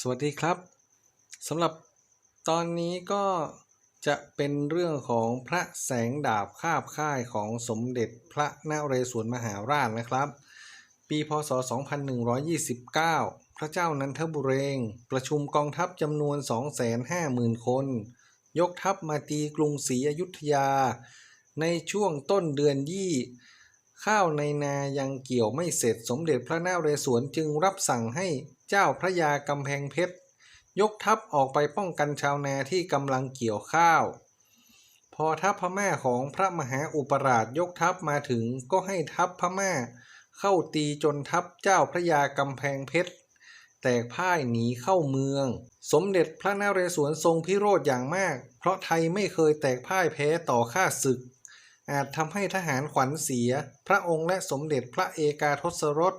สวัสดีครับสำหรับตอนนี้ก็จะเป็นเรื่องของพระแสงดาบคาบค่ายของสมเด็จพระนเรศวรมหาราชนะครับ ปีพศ 2129 พระเจ้านันทบุเรง ประชุมกองทัพจำนวน 250,000 คน ยกทัพมาตีกรุงศรีอยุธยา ในช่วงต้นเดือนยี่ ข้าวในนายังเกี่ยวไม่เสร็จสมเด็จพระนเรศวรจึงรับสั่งให้เจ้าพระยากำแพงเพชร ยกทัพออกไปป้องกันชาวนาที่กำลังเกี่ยวข้าว พอทัพพม่าของพระมหาอุปราชยกทัพมาถึงก็ให้ทัพพม่า เข้าตีจนทัพเจ้าพระยากำแพงเพชร แตกพ่ายหนีเข้าเมือง สมเด็จพระนเรศวรทรงพิโรธอย่างมาก เพราะไทยไม่เคยแตกพ่ายแพ้ต่อข้าศึก อาจทำให้ทหารขวัญเสีย พระองค์และสมเด็จพระเอกาทศรส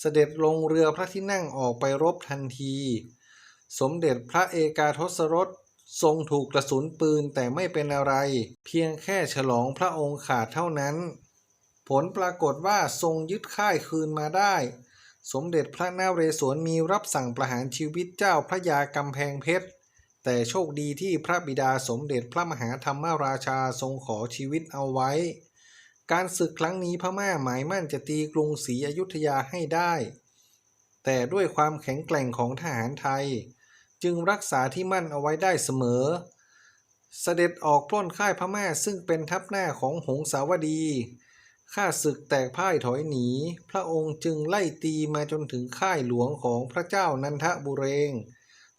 เสด็จลงเรือพระที่นั่งออกไปรบทันที สมเด็จพระเอกาทศรสทรงถูกกระสุนปืนแต่ไม่เป็นอะไร เพียงแค่ฉลองพระองค์ขาดเท่านั้น ผลปรากฏว่าทรงยึดค่ายคืนมาได้ สมเด็จพระนเรศวรมีรับสั่งประหารชีวิตเจ้าพระยากำแพงเพชร แต่โชคดีที่พระบิดาสมเด็จพระมหาธรรมราชาทรงขอชีวิตเอาไว้ การศึกครั้งนี้พม่าหมายมั่นจะตีกรุงศรีอยุธยาให้ได้ แต่ด้วยความแข็งแกร่งของทหารไทย จึงรักษาที่มั่นเอาไว้ได้เสมอ เสด็จออกปล้นค่ายพม่าซึ่งเป็นทัพหน้าของหงสาวดีข้าศึกแตกพ่ายถอยหนี พระองค์จึงไล่ตีมาจนถึงค่ายหลวงของพระเจ้านันทบุเรง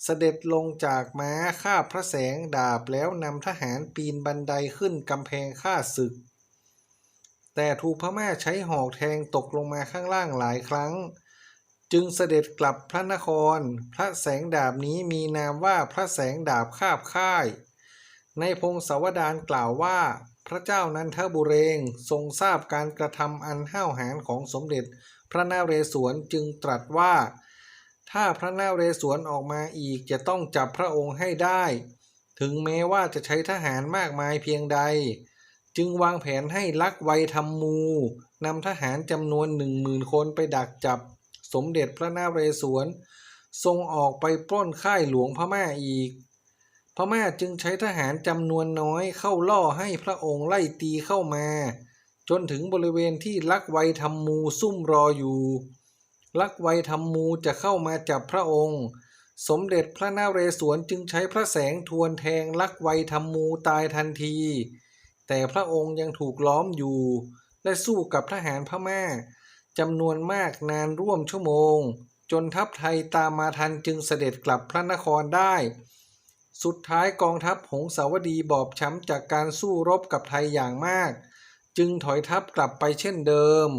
เสด็จลงจากม้าคาพระแสงดาบแล้วนำทหารปีนบันไดขึ้นกำแพงข้าศึก แต่ถูกพม่าใช้หอกแทงตกลงมาข้างล่างหลายครั้ง จึงเสด็จกลับพระนคร พระแสงดาบนี้มีนามว่าพระแสงดาบคาบค่าย ในพงศาวดารกล่าวว่า พระเจ้านันทบุเรงทรงทราบการกระทำอันห้าวหาญของสมเด็จ พระนเรศวรจึงตรัสว่า ถ้าพระนาเรศวรออกมาอีกจะต้องจับพระองค์ให้ได้ ถึงแม้ว่าจะใช้ทหารมากมายเพียงใด จึงวางแผนให้ลักไวยทำมูนำทหารจำนวนหนึ่งหมื่นคนไปดักจับ สมเด็จพระนาเรศวรทรงออกไปปล้นค่ายหลวงพม่าอีก พม่าจึงใช้ทหารจำนวนน้อยเข้าล่อให้พระองค์ไล่ตีเข้ามา จนถึงบริเวณที่ลักไวยทำมูซุ่มรออยู่ ลักไวยทำมูจะเข้ามาจับพระองค์ สมเด็จพระนเรศวรจึงใช้พระแสงทวนแทงลักไวยทำมูตายทันที แต่พระองค์ยังถูกล้อมอยู่ และสู้กับทหารพม่าจำนวนมากนานร่วมชั่วโมง จนทัพไทยตามมาทันจึงเสด็จกลับพระนครได้ สุดท้ายกองทัพหงสาวดีบอบช้ำจากการสู้รบกับไทยอย่างมาก จึงถอยทัพกลับไปเช่นเดิม